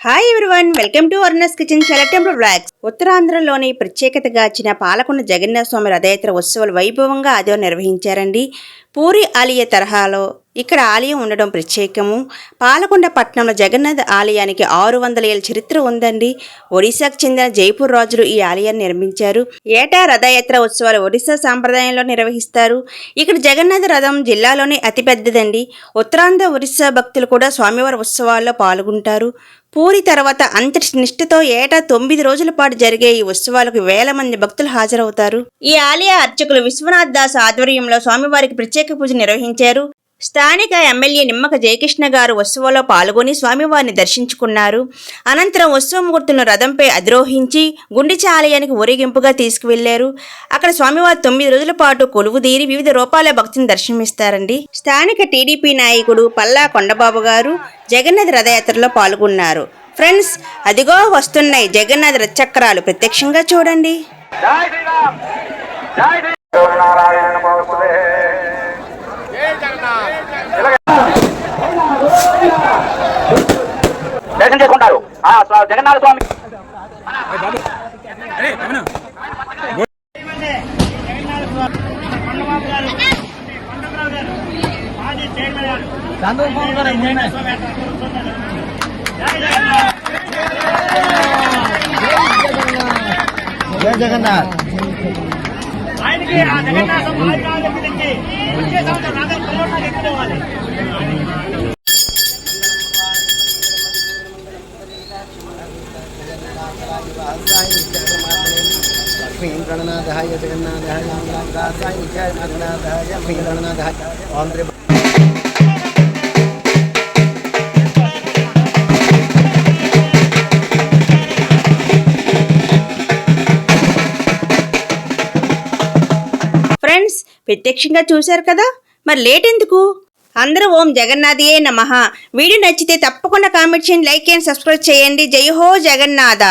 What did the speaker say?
Hi everyone welcome to అర్నస్ kitchen సెలెక్టెంపుల్ blogs ఉత్తరాంధ్రలోని ప్రత్యేకతగా వచ్చిన పాలకొండ జగన్నాథ స్వామి రథయాత్ర ఉత్సవాలు వైభవంగా ఆదివారం నిర్వహించారండి. పూరి ఆలయ తరహాలో ఇక్కడ ఆలయం ఉండడం ప్రత్యేకము. పాలకొండ పట్టణంలో జగన్నాథ్ ఆలయానికి ఆరు వందల ఏళ్ళ చరిత్ర ఉందండి. ఒడిశాకు చెందిన జైపూర్ రాజులు ఈ ఆలయాన్ని నిర్మించారు. ఏటా రథయాత్ర ఉత్సవాలు ఒడిశా సాంప్రదాయంలో నిర్వహిస్తారు. ఇక్కడ జగన్నాథ రథం జిల్లాలోనే అతిపెద్దదండి. ఉత్తరాంధ్ర ఒరిస్సా భక్తులు కూడా స్వామివారి ఉత్సవాల్లో పాల్గొంటారు. పూరి తర్వాత అంతటి నిష్ఠతో ఏటా తొమ్మిది రోజుల పాటు జరిగే ఈ ఉత్సవాలకు వేల మంది భక్తులు హాజరవుతారు. ఈ ఆలయ అర్చకులు విశ్వనాథ్ దాస్ ఆధ్వర్యంలో స్వామివారికి ప్రత్యేక పూజ నిర్వహించారు. స్థానిక ఎమ్మెల్యే నిమ్మక జయకృష్ణ గారు ఉత్సవంలో పాల్గొని స్వామివారిని దర్శించుకున్నారు. అనంతరం ఉత్సవం మూర్తులను రథంపై అధిరోహించి గుండిచ ఆలయానికి ఊరేగింపుగా తీసుకువెళ్ళారు. అక్కడ స్వామివారు తొమ్మిది రోజుల పాటు కొలువుదీరి వివిధ రూపాల భక్తిని దర్శనమిస్తారండి. స్థానిక టీడీపీ నాయకుడు పల్లా కొండబాబు గారు జగన్నాథ్ రథయాత్రలో పాల్గొన్నారు. ఫ్రెండ్స్ అదిగో వస్తున్నాయి జగన్నాథ్ రథచక్రాలు. ప్రత్యక్షంగా చూడండి. దర్శనం చేసుకుంటారు జగన్నాథ స్వామి. జయ జగన్నాథ్ ఆయనకి ఆ జగన్నాథం ఆయుధాలు వచ్చే సంవత్సరం ఇవ్వాలి లక్ష్మీ గణనాథాయ జగన్నాథాయ రామదాసాయ జయ జగన్నాథాయ లక్ష్మీ గణనాథాయ ఓం త్రి ఫ్రెండ్స్ ప్రత్యక్షంగా చూశారు కదా? మరి లేట్ ఎందుకు? అందరూ ఓం జగన్నాథియే నమ. వీడియో నచ్చితే తప్పకుండా కామెంట్ చేయండి లైక్ చేయండి సబ్స్క్రైబ్ చేయండి. జై హో జగన్నాథ.